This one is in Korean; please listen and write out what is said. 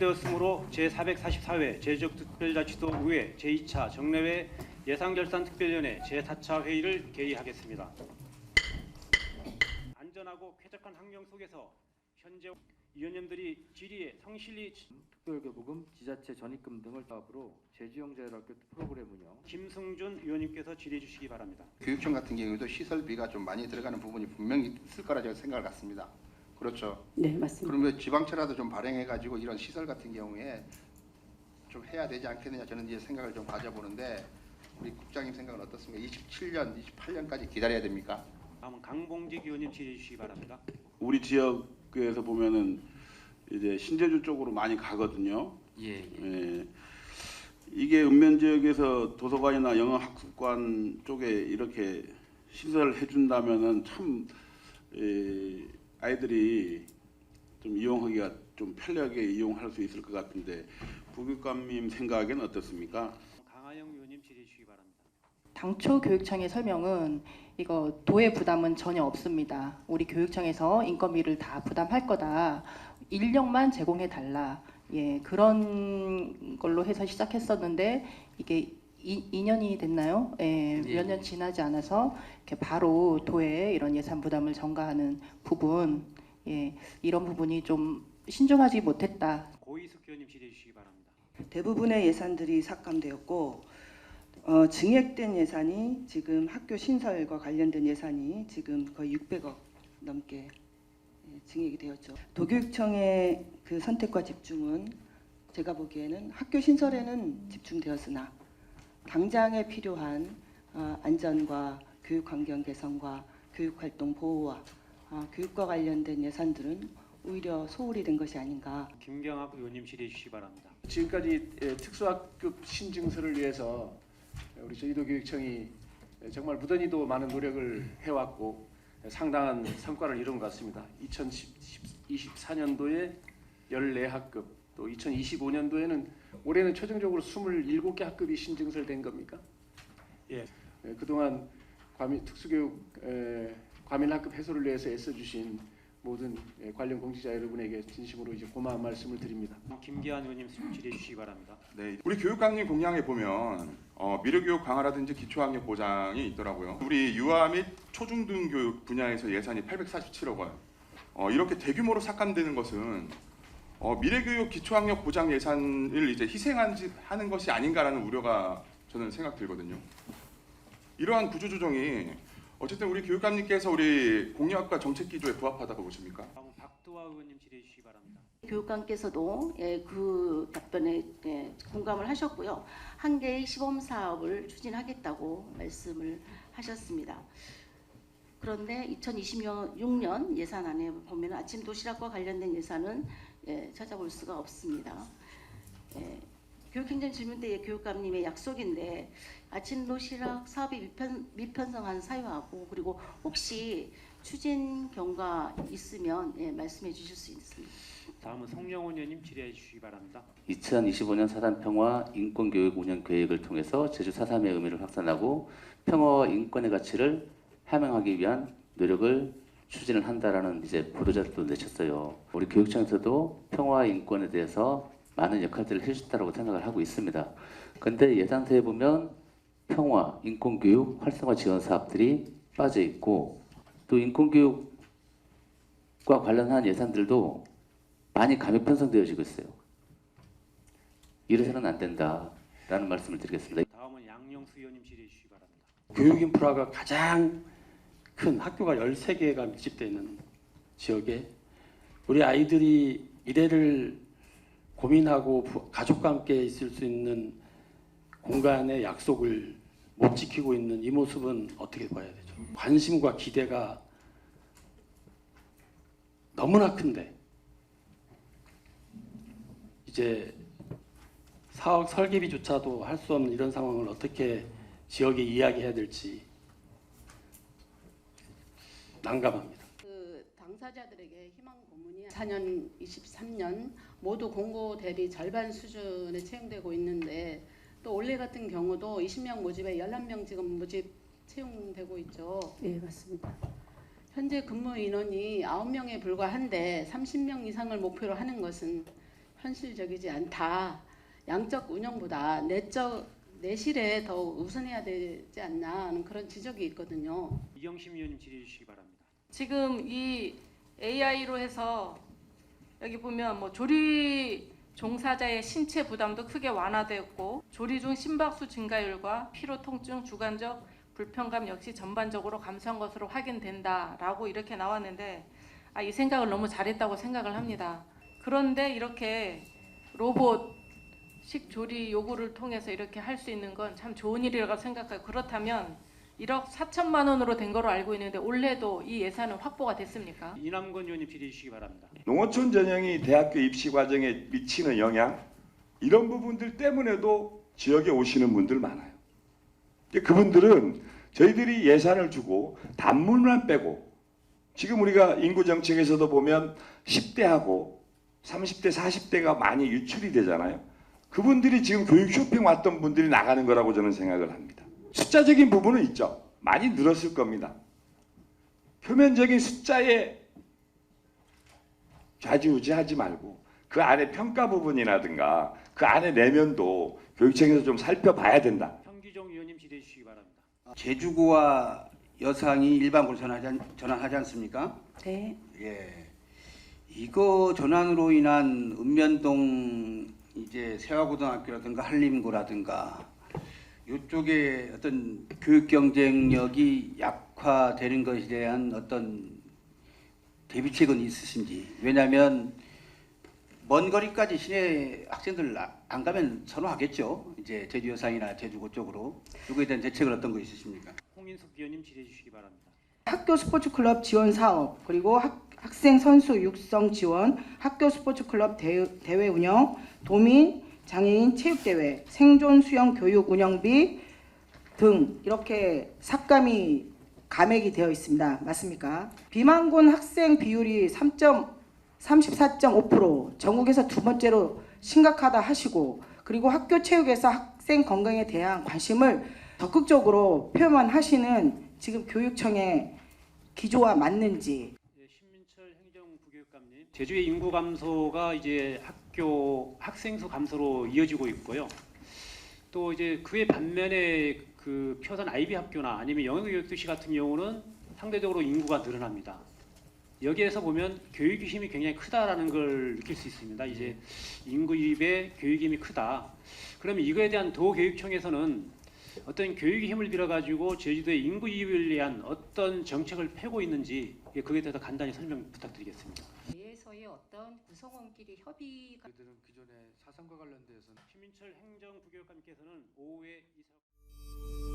되었으므로 제444회 제주특별자치도 의회 제2차 정례회 예산결산특별위원회 제4차 회의를 개의하겠습니다. 안전하고 쾌적한 환경 속에서 현재 위원님들이 질의에 성실히 특별교부금, 지자체 전입금 등을 사업으로 제주영자율학교 프로그램 운영, 김승준 위원님께서 질의해 주시기 바랍니다. 교육청 같은 경우에도 시설비가 좀 많이 들어가는 부분이 분명히 있을 거라 제가 생각을 갖습니다. 그렇죠. 네, 맞습니다. 그러면 지방채라도 좀 발행해가지고 이런 시설 같은 경우에 좀 해야 되지 않겠느냐 저는 이제 생각을 좀 가져보는데 우리 국장님 생각은 어떻습니까? 27년, 28년까지 기다려야 됩니까? 다음은 강봉직 위원님 질의해 주시기 바랍니다. 우리 지역에서 보면은 이제 신제주 쪽으로 많이 가거든요. 예, 예. 예. 이게 읍면 지역에서 도서관이나 영어학습관 쪽에 이렇게 시설을 해준다면은 참 예, 아이들이 좀 이용하기가 좀 편리하게 이용할 수 있을 것 같은데 부교감님 생각엔 어떻습니까? 강하영 위원님 질의해 주시기 바랍니다. 당초 교육청의 설명은 이거 도의 부담은 전혀 없습니다. 우리 교육청에서 인건비를 다 부담할 거다. 인력만 제공해 달라. 예, 그런 걸로 해서 시작했었는데 이게 2, 2년이 됐나요? 예, 예. 몇년 지나지 않아서 이렇게 바로 도에 이런 예산 부담을 전가하는 부분, 예, 이런 부분이 좀 신중하지 못했다. 고이숙 위원님 질의해 주시기 바랍니다. 대부분의 예산들이 삭감되었고 어, 증액된 예산이 지금 학교 신설과 관련된 예산이 지금 거의 600억 넘게 예, 증액이 되었죠. 도교육청의 그 선택과 집중은 제가 보기에는 학교 신설에는 집중되었으나 당장에 필요한 어, 안전과 교육 환경 개선과 교육 활동 보호와 어, 교육과 관련된 예산들은 오히려 소홀히 된 것이 아닌가 김경학 의원님 질의해 주시기 바랍니다. 지금까지 예, 특수학급 신증서를 위해서 우리 저희도 교육청이 정말 무던히도 많은 노력을 해왔고 상당한 성과를 이룬 것 같습니다. 2024년도에 14학급, 또 2025년도에는 올해는 최종적으로 27개 학급이 신증설된 겁니까? 예. 예, 그동안 과민 특수교육 에, 과민 학급 해소를 위해서 애써주신 모든 예, 관련 공직자 여러분에게 진심으로 이제 고마운 말씀을 드립니다. 김기한 의원님 질의해 주시기 바랍니다. 네, 우리 교육감님 공약에 보면 어, 미래교육 강화라든지 기초학력 보장이 있더라고요. 우리 유아 및 초중등 교육 분야에서 예산이 847억 원. 어, 이렇게 대규모로 삭감되는 것은 어, 미래교육 기초학력 보장 예산을 이제 희생한 짓 하는 것이 아닌가라는 우려가 저는 생각 들거든요. 이러한 구조조정이 어쨌든 우리 교육감님께서 우리 공약과 정책 기조에 부합하다고 보십니까? 박두화 의원님 질의해 주시기 바랍니다. 교육감께서도 예, 그 답변에 예, 공감을 하셨고요. 한 개의 시범 사업을 추진하겠다고 말씀을 하셨습니다. 그런데 2026년 예산안에 보면 아침 도시락과 관련된 예산은 예, 찾아볼 수가 없습니다. 예, 교육행정질문대의 교육감님의 약속인데 아침 도시락 사업이 미편, 미편성한 사유하고 그리고 혹시 추진 경과 있으면 예, 말씀해 주실 수 있습니다. 다음은 송영훈 의원님 질의해 주시기 바랍니다. 2025년 사단 평화 인권교육 운영 계획을 통해서 제주 4.3의 의미를 확산하고 평화와 인권의 가치를 함양하기 위한 노력을 추진을 한다라는 이제 보도자료도 내쳤어요. 우리 교육청에서도 평화와 인권에 대해서 많은 역할들을 해주셨다고 생각을 하고 있습니다. 근데 예산서에 보면 평화, 인권교육 활성화 지원 사업들이 빠져 있고 또 인권교육과 관련한 예산들도 많이 감액 편성되어지고 있어요. 이래서는 안 된다라는 말씀을 드리겠습니다. 다음은 양영수 의원님 질의해 주시기 바랍니다. 교육 인프라가 가장 큰 학교가 13개가 밀집되어 있는 지역에 우리 아이들이 미래를 고민하고 부- 가족과 함께 있을 수 있는 공간의 약속을 못 지키고 있는 이 모습은 어떻게 봐야 되죠? 관심과 기대가 너무나 큰데 이제 사업 설계비조차도 할 수 없는 이런 상황을 어떻게 지역에 이야기해야 될지 난감합니다. 그 당사자들에게 희망 고문이 4년, 23년 모두 공고 대비 절반 수준에 채용되고 있는데 또 올해 같은 경우도 20명 모집에 11명 지금 모집 채용되고 있죠. 네, 맞습니다. 현재 근무 인원이 9명에 불과한데 30명 이상을 목표로 하는 것은 현실적이지 않다. 양적 운영보다 내적 내실에 더 우선해야 되지 않나 하는 그런 지적이 있거든요. 이경심 의원님 질의해 주시기 바랍니다. 지금 이 AI로 해서 여기 보면 뭐 조리 종사자의 신체 부담도 크게 완화되었고 조리 중 심박수 증가율과 피로 통증, 주관적 불편감 역시 전반적으로 감소한 것으로 확인된다라고 이렇게 나왔는데 아, 이 생각을 너무 잘했다고 생각을 합니다. 그런데 이렇게 로봇 식조리 요구를 통해서 이렇게 할 수 있는 건 참 좋은 일이라고 생각해요. 그렇다면 1억 4천만 원으로 된 거로 알고 있는데 올해도 이 예산은 확보가 됐습니까? 이남건 의원님 질의해 주시기 바랍니다. 농어촌 전형이 대학교 입시 과정에 미치는 영향 이런 부분들 때문에도 지역에 오시는 분들 많아요. 근데 그분들은 저희들이 예산을 주고 단물만 빼고 지금 우리가 인구 정책에서도 보면 10대하고 30대, 40대가 많이 유출이 되잖아요. 그분들이 지금 교육 쇼핑 왔던 분들이 나가는 거라고 저는 생각을 합니다. 숫자적인 부분은 있죠. 많이 늘었을 겁니다. 표면적인 숫자에 좌지우지하지 말고 그 안에 평가 부분이라든가 그 안에 내면도 교육청에서 좀 살펴봐야 된다. 현기종 의원님 질의해 주시기 바랍니다. 제주고와 여상이 일반고로 전환하지, 않- 전환하지 않습니까? 네. 예. 이거 전환으로 인한 읍면동 이제 세화고등학교라든가 한림고라든가 이쪽에 어떤 교육 경쟁력이 약화되는 것에 대한 어떤 대비책은 있으신지 왜냐하면 먼 거리까지 시내 학생들 아- 안 가면 선호하겠죠 이제 제주 여상이나 제주고 쪽으로 이거에 대한 대책은 어떤 거 있으십니까? 홍인숙 의원님 질의해 주시기 바랍니다. 학교 스포츠 클럽 지원 사업 그리고 학, 학생 선수 육성 지원, 학교 스포츠 클럽 대, 대회 운영, 도민 장애인 체육 대회, 생존 수영 교육 운영비 등 이렇게 삭감이 감액이 되어 있습니다. 맞습니까? 비만군 학생 비율이 3.34.5% 전국에서 두 번째로 심각하다 하시고 그리고 학교 체육에서 학생 건강에 대한 관심을 적극적으로 표현하시는 지금 교육청의 기조와 맞는지 부교육감님. 제주의 인구 감소가 이제 학교 학생 수 감소로 이어지고 있고요. 또 이제 그의 반면에 그 표선 아이비 학교나 아니면 영어교육 도시 같은 경우는 상대적으로 인구가 늘어납니다. 여기에서 보면 교육의 힘이 굉장히 크다라는 걸 느낄 수 있습니다. 이제 인구 유입에 교육의 힘이 크다. 그러면 이거에 대한 도교육청에서는 어떤 교육의 힘을 빌어가지고 제주도의 인구 유입을 위한 어떤 정책을 펴고 있는지 예, 그에 대해서 간단히 설명 부탁드리겠습니다. 내에서의 어떤 구성원끼리 협의가 저희들은 기존에 사상과 관련돼서는 신민철 행정부교육감께서는 오후에 이 사업